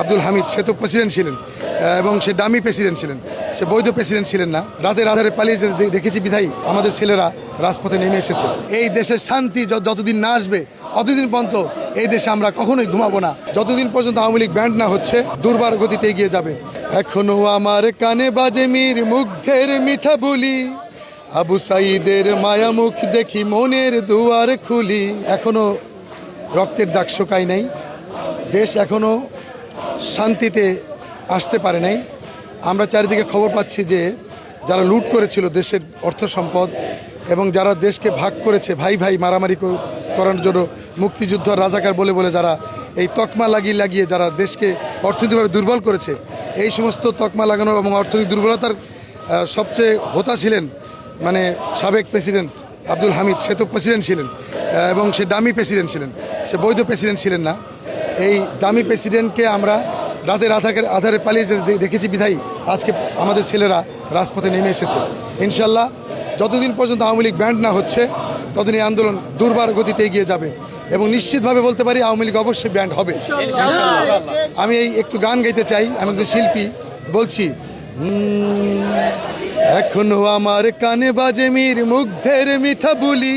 আব্দুল হামিদ, সে তো প্রেসিডেন্ট ছিলেন এবং সে দামি প্রেসিডেন্ট ছিলেন। সে বৈধ প্রেসিডেন্ট ছিলেন না। রাতের রাধারে পালিয়ে দেখেছি বিধায়ী, আমাদের ছেলেরা রাজপথে নেমে এসেছে। এই দেশের শান্তি যতদিন না আসবে অতদিন পর্যন্ত এই দেশে আমরা কখনোই ঘুমাবো না। যতদিন পর্যন্ত আওয়ামী লীগ ব্যান্ড না হচ্ছে, দুর্বার গতিতে এগিয়ে যাবে। এখনও আমার কানে বাজে মীর মুগ্ধের মিঠা বলি। আবু সাইদের মায়ামুখ দেখি মনের দুয়ার খুলি। এখনও রক্তের দাগ শোকায় নাই। দেশ এখনও শান্তিতে আসতে পারে নাই। আমরা চারিদিকে খবর পাচ্ছি যে যারা লুট করেছিল দেশের অর্থ সম্পদ এবং যারা দেশকে ভাগ করেছে, ভাই ভাই মারামারি করার জন্য মুক্তিযুদ্ধ রাজাকার বলে বলে যারা এই তকমা লাগিয়ে লাগিয়ে যারা দেশকে অর্থনৈতিকভাবে দুর্বল করেছে, এই সমস্ত তকমা লাগানোর এবং অর্থনৈতিক দুর্বলতার সবচেয়ে হোতা ছিলেন মানে সাবেক প্রেসিডেন্ট আব্দুল হামিদ, সে তো প্রেসিডেন্ট ছিলেন এবং সে দামি প্রেসিডেন্ট ছিলেন, সে বৈধ প্রেসিডেন্ট ছিলেন না। এই দামি প্রেসিডেন্টকে আমরা রাতের আধারে আধারে পালিয়ে যেতে দেখেছি বিধায়ী। আজকে আমাদের ছেলেরা রাজপথে নেমে এসেছে। ইনশাল্লাহ যতদিন পর্যন্ত আওয়ামী লীগ ব্যান্ড না হচ্ছে ততদিন এই আন্দোলন দুর্বার গতিতে এগিয়ে যাবে এবং নিশ্চিতভাবে বলতে পারি আওয়ামী লীগ অবশ্যই ব্যান্ড হবে। আমি এই একটু গান গাইতে চাই আমি একজন শিল্পী বলছি এখনও আমার কানে বাজে মীর মুগ্ধের মিঠা বলি।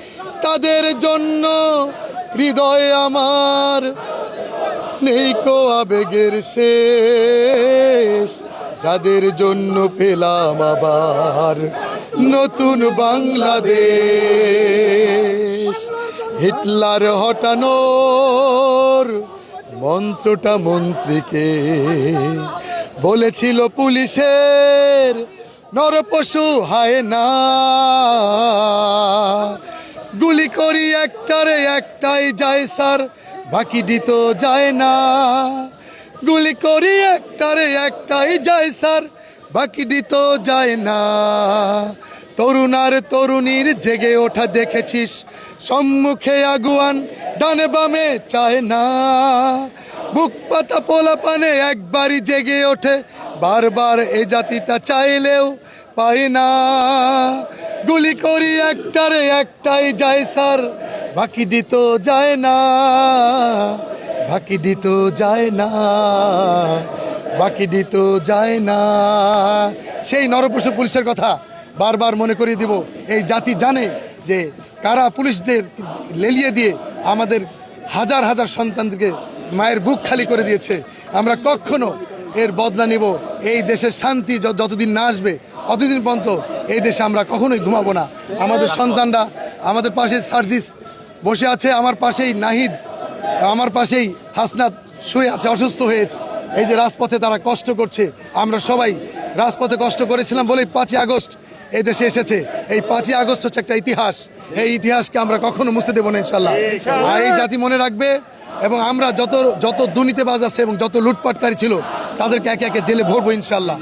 তাদের জন্য হৃদয় আমার নেই কো আবেগের শেষ। যাদের জন্য পেলাম আবার নতুন বাংলাদেশ। হিটলার হটানোর মন্ত্রটা মন্ত্রীকে বলেছিল পুলিশের, নরপশু হায় না। গুলি করি একটারে একটাই যায়, স্যার। বাকি দিত যায় না। গুলি করি একটারে একটাই যায়, স্যার। বাকি দিত যায় না। তরুণ আর তরুণীর জেগে ওঠা দেখেছিস। সম্মুখে আগুয়ান, ডানে বামে চায় না। বুক পাতা পোলা পানে একবারই জেগে ওঠে। বারবার এ জাতিটা চাইলেও পায় না। গুলি করি একটারে, একটাই যায় স্যার। বাকি দিত যায় না, বাকি দিত যায় না, বাকি দিত যায় না। সেই নরপশু পুলিশের কথা বারবার মনে করিয়ে দিব। এই জাতি জানে যে কারা পুলিশদের লেলিয়ে দিয়ে আমাদের হাজার হাজার সন্তানদেরকে মায়ের বুক খালি করে দিয়েছে। আমরা কখনো এর বদলা নিব। এই দেশের শান্তি যতদিন না আসবে অতদিন পর্যন্ত এই দেশে আমরা কখনোই ঘুমাবো না। আমাদের সন্তানরা আমাদের পাশে সার্জিস বসে আছে, আমার পাশেই নাহিদ, আমার পাশেই হাসনাত শুয়ে আছে, অসুস্থ হয়েছে। এই যে রাজপথে তারা কষ্ট করছে, আমরা সবাই রাজপথে কষ্ট করেছিলাম বলেই পাঁচই আগস্ট এই দেশে এসেছে। এই পাঁচই আগস্ট হচ্ছে একটা ইতিহাস। এই ইতিহাসকে আমরা কখনো মুছে দেবো না ইনশাল্লাহ আর এই জাতি মনে রাখবে এবং আমরা যত যত দুর্নীতিবাজ আছে এবং যত লুটপাটকারী ছিল, তাদেরকে একে একে জেলে ভরবো ইনশাল্লাহ